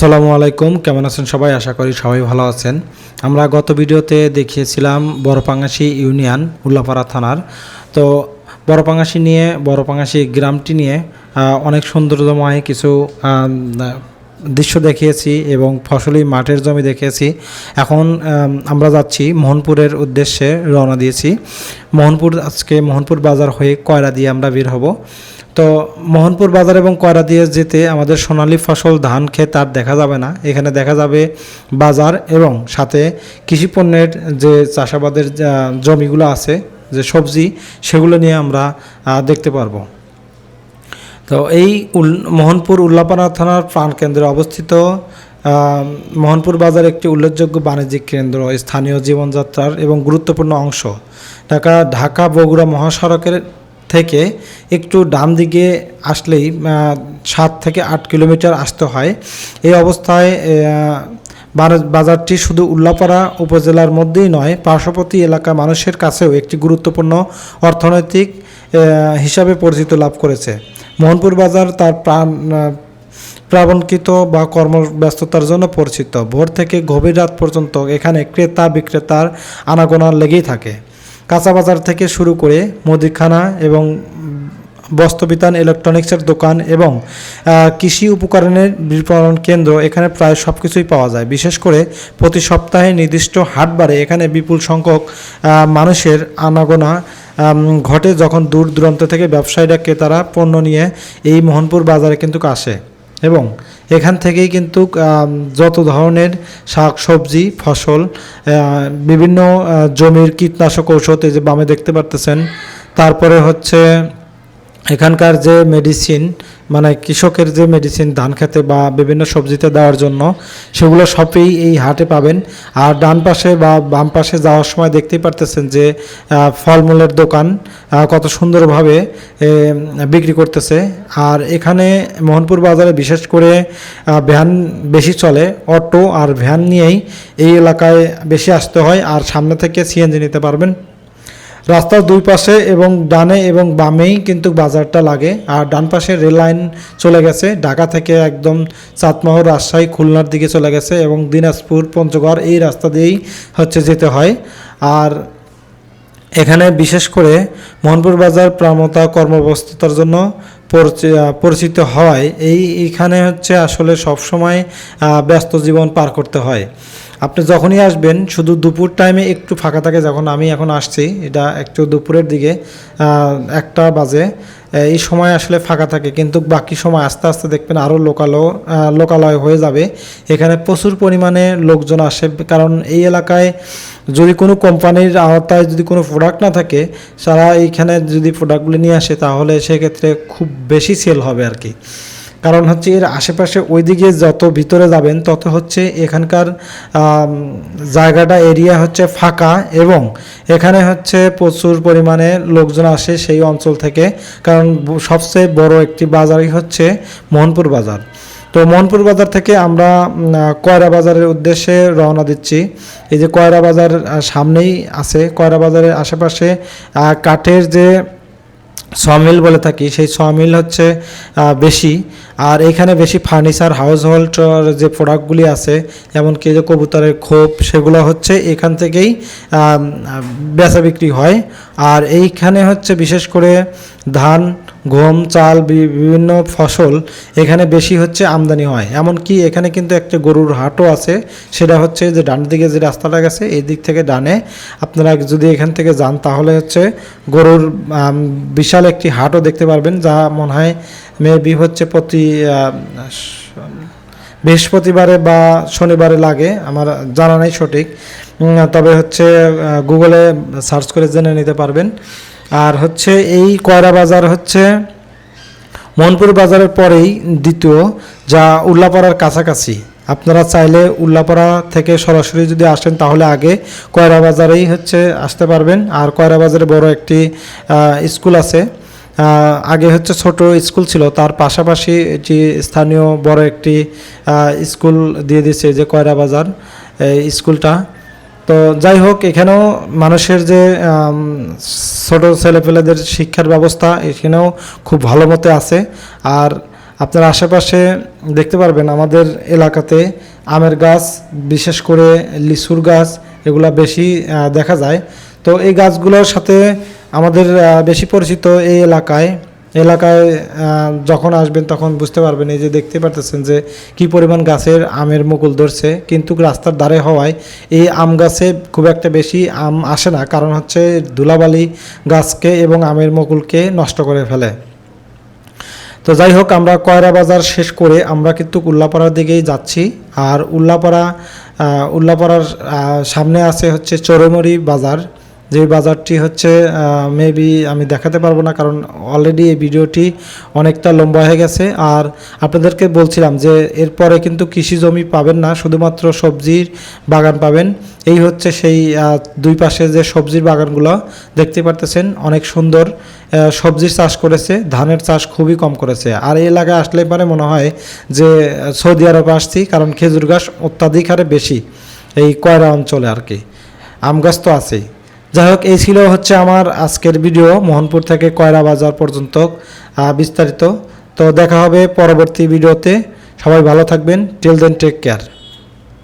আসসালামু আলাইকুম, কেমন আছেন সবাই? আশা করি সবাই ভালো আছেন। আমরা গত ভিডিওতে দেখিয়েছিলাম বড়পাঙ্গাসি ইউনিয়ন, উল্লাপাড়া থানার। তো বড়পাঙ্গাসি নিয়ে, বড়পাঙ্গাসি গ্রামটি নিয়ে অনেক সৌন্দর্যময় কিছু দৃশ্য দেখিয়েছি এবং ফসলি মাঠের জমি দেখিয়েছি। এখন আমরা যাচ্ছি মোহনপুরের উদ্দেশ্যে রওনা দিয়েছি। মোহনপুর, আজকে মোহনপুর বাজার হয়ে কয়রা দিয়ে আমরা বের হব। তো মোহনপুর বাজার এবং কয়রা দিয়ে যেতে আমাদের সোনালী ফসল ধান ক্ষেত আর দেখা যাবে না। এখানে দেখা যাবে বাজার এবং সাথে কৃষি পণ্যের যে চাষাবাদের জমিগুলো আছে, যে সবজি, সেগুলো নিয়ে আমরা দেখতে পারব। তো এই মোহনপুর উল্লাপাড়া থানার প্রাণকেন্দ্রে অবস্থিত মোহনপুর বাজার একটি উল্লেখযোগ্য বাণিজ্যিক কেন্দ্র, স্থানীয় জীবনযাত্রার এবং গুরুত্বপূর্ণ অংশ। ঢাকা ঢাকা, বগুড়া মহাসড়কের থেকে একটু ডান দিকে আসলেই সাত থেকে আট কিলোমিটার আসতে হয়। এই অবস্থায় বাজারটি শুধু উল্লাপাড়া উপজেলার মধ্যেই নয়, পার্শ্ববর্তী এলাকা মানুষের কাছেও একটি গুরুত্বপূর্ণ অর্থনৈতিক হিসাবে পরিচিত লাভ করেছে। মোহনপুর বাজার তার প্রাণ প্রাবণকৃত বা কর্মব্যস্ততার জন্য পরিচিত। ভোর থেকে গভীর রাত পর্যন্ত এখানে ক্রেতা বিক্রেতার আনাগোনা লেগেই থাকে। কাঁচা বাজার থেকে শুরু করে মুদিখানা এবং বস্ত্রবিতান ইলেকট্রনিক্সের দোকান এবং কৃষি উপকরণের বিপণন কেন্দ্র এখানে প্রায় সব কিছুই পাওয়া যায়। বিশেষ করে প্রতি সপ্তাহে নির্দিষ্ট হাটবারে এখানে বিপুল সংখ্যক মানুষের আনাগোনা ঘটে যখন দূর দূরান্ত থেকে ব্যবসায়ীরা, ক্রেতারা পণ্য নিয়ে এই মোহনপুর বাজারে কিন্তু আসে। এবং এখান থেকেই কিন্তু যত ধরনের শাক, সবজি, ফসল বিভিন্ন জমির কীটনাশক ঔষধ এই যে বামে দেখতে পারতেছেন, তারপরে হচ্ছে এখানকার যে মেডিসিন মানে কৃষকের যে মেডিসিন ধান খেতে বা বিভিন্ন সবজিতে দেওয়ার জন্য, সেগুলো সবই এই হাটে পাবেন। আর ডান পাশে বা বাম পাশে যাওয়ার সময় দেখতেই পারতেছেন যে ফলমূলের দোকান কত সুন্দরভাবে বিক্রি করতেছে। আর এখানে মোহনপুর বাজারে বিশেষ করে ভ্যান বেশি চলে, অটো আর ভ্যান নিয়েই এই এলাকায় বেশি আসতে হয়। আর সামনে থেকে সিএনজি নিতে পারবেন। রাস্তার দুই পাশে এবং ডানে এবং বামেই কিন্তু বাজারটা লাগে। আর ডান পাশে রেল লাইন চলে গেছে। ঢাকা থেকে একদম চাঁদমোহর রাজশাহী খুলনার দিকে চলে গেছে এবং দিনাজপুর, পঞ্চগড় এই রাস্তা দিয়েই হচ্ছে যেতে হয়। আর এখানে বিশেষ করে মোহনপুর বাজার প্রামতা কর্মব্যস্ততার জন্য পরিচি- পরিচিত হওয়ায় এই, এইখানে হচ্ছে আসলে সবসময় ব্যস্ত জীবন পার করতে হয়। আপনি যখনই আসবেন, শুধু দুপুর টাইমে একটু ফাঁকা থাকে, যখন আমি এখন আসছি, এটা একটু দুপুরের দিকে একটা বাজে এই সময় আসলে ফাঁকা থাকে, কিন্তু বাকি সময় আস্তে আস্তে দেখবেন আরও লোকালো লোকালয় হয়ে যাবে। এখানে প্রচুর পরিমাণে লোকজন আসে, কারণ এই এলাকায় যদি কোনো কোম্পানির আওতায় যদি কোনো প্রোডাক্ট না থাকে তারা এইখানে যদি প্রোডাক্টগুলি নিয়ে আসে, তাহলে সেক্ষেত্রে খুব বেশি সেল হবে আর কি কারণ হচ্ছে এর আশেপাশে ওইদিকে যত ভিতরে যাবেন, তত হচ্ছে এখানকার জায়গাটা, এরিয়া হচ্ছে ফাঁকা এবং এখানে হচ্ছে প্রচুর পরিমাণে লোকজন আসে সেই অঞ্চল থেকে। কারণ সবচেয়ে বড় একটি বাজারই হচ্ছে মোহনপুর বাজার। তো মোহনপুর বাজার থেকে আমরা কয়রা বাজারের উদ্দেশ্যে রওনা দিচ্ছি। এই যে কয়রা বাজার সামনেই আছে। কয়রা বাজারের আশেপাশে কাঠের যে সমিল বলে থাকি, সেই সমিল হচ্ছে বেশি। আর এখানে বেশি ফার্নিচার হাউস হোল্ড যে প্রোডাক্টগুলি আছে এমনকি যে কবুতরের খোপ, সেগুলো হচ্ছে এখান থেকেই বেচা বিক্রি হয়। আর এইখানে হচ্ছে বিশেষ করে ধান গম, চাল বিভিন্ন ফসল এখানে বেশি হচ্ছে আমদানি হয়। এমনকি এখানে কিন্তু একটা গরুর হাটও আছে। সেটা হচ্ছে যে ডান দিকে যে রাস্তাটা গেছে, এই দিক থেকে ডানে আপনারা যদি এখান থেকে যান, তাহলে হচ্ছে গরুর বিশাল একটি হাটও দেখতে পারবেন, যা মনে হয় মেবি হচ্ছে প্রতি বৃহস্পতিবারে বা শনিবারে লাগে। আমার জানা নাই সঠিক। তবে হচ্ছে গুগলে সার্চ করে জেনে নিতে পারবেন। আর হচ্ছে এই কয়রা বাজার হচ্ছে মোহনপুর বাজারের পরেই দ্বিতীয়, যা উল্লাপাড়ার কাছাকাছি। আপনারা চাইলে উল্লাপাড়া থেকে সরাসরি যদি আসেন, তাহলে আগে কয়রা বাজারেই হচ্ছে আসতে পারবেন। আর কয়রা বাজারে বড় একটি স্কুল আছে। আগে হচ্ছে ছোট স্কুল ছিল, তার পাশাপাশি যে স্থানীয় বড় একটি স্কুল দিয়ে দিয়েছে, যে কয়রা বাজার স্কুলটা। তো যাই হোক, এখানেও মানুষের যে ছোট ছেলেপেলেদের শিক্ষার ব্যবস্থা এখানেও খুব ভালো মতে আছে। আর আপনার আশেপাশে দেখতে পারবেন আমাদের এলাকাতে আমের গাছ, বিশেষ করে লিচুর গাছ, এগুলা বেশি দেখা যায়। তো এই গাছগুলোর সাথে আমাদের বেশি পরিচিত এই এলাকায় এলাকায় যখন আসবেন তখন বুঝতে পারবেন, এই যে দেখতে পারতেছেন যে কি পরিমাণ গাছের আমের মুকুল ধরছে। কিন্তু রাস্তার ধারে হওয়ায় এই আম গাছে খুব একটা বেশি আম আসে না, কারণ হচ্ছে ধুলাবালি গাছকে এবং আমের মুকুলকে নষ্ট করে ফেলে। তো যাই হোক, আমরা কয়রা বাজার শেষ করে আমরা কিন্তু উল্লাপাড়ার দিকেই যাচ্ছি। আর উল্লাপাড়া উল্লাপাড়ার সামনে আছে হচ্ছে চোরমরি বাজার। যে বাজারটি হচ্ছে মেবি আমি দেখাতে পারব না কারণ অলরেডি এই ভিডিওটি অনেকটা লম্বা হয়ে গেছে। আর আপনাদেরকে বলছিলাম যে এরপরে কিন্তু কৃষি জমি পাবেন না, শুধুমাত্র সবজির বাগান পাবেন। এই হচ্ছে সেই দুই পাশে যে সবজির বাগানগুলো দেখতে পারতেছেন, অনেক সুন্দর সবজির চাষ করেছে, ধানের চাষ খুবই কম করেছে। আর এই এলাকায় আসলে পরে মনে হয় যে, সৌদি আরবে আসছি কারণ খেজুর গাছ অত্যাধিক হারে বেশি এই কয়রা অঞ্চলে আর কি। আম গাছ তো আছেই। যাই হোক, এই ছিল হচ্ছে আমার আজকের ভিডিও মোহনপুর থেকে কয়রা বাজার পর্যন্ত বিস্তারিত। তো দেখা হবে পরবর্তী ভিডিওতে সবাই ভালো থাকবেন। Till then take care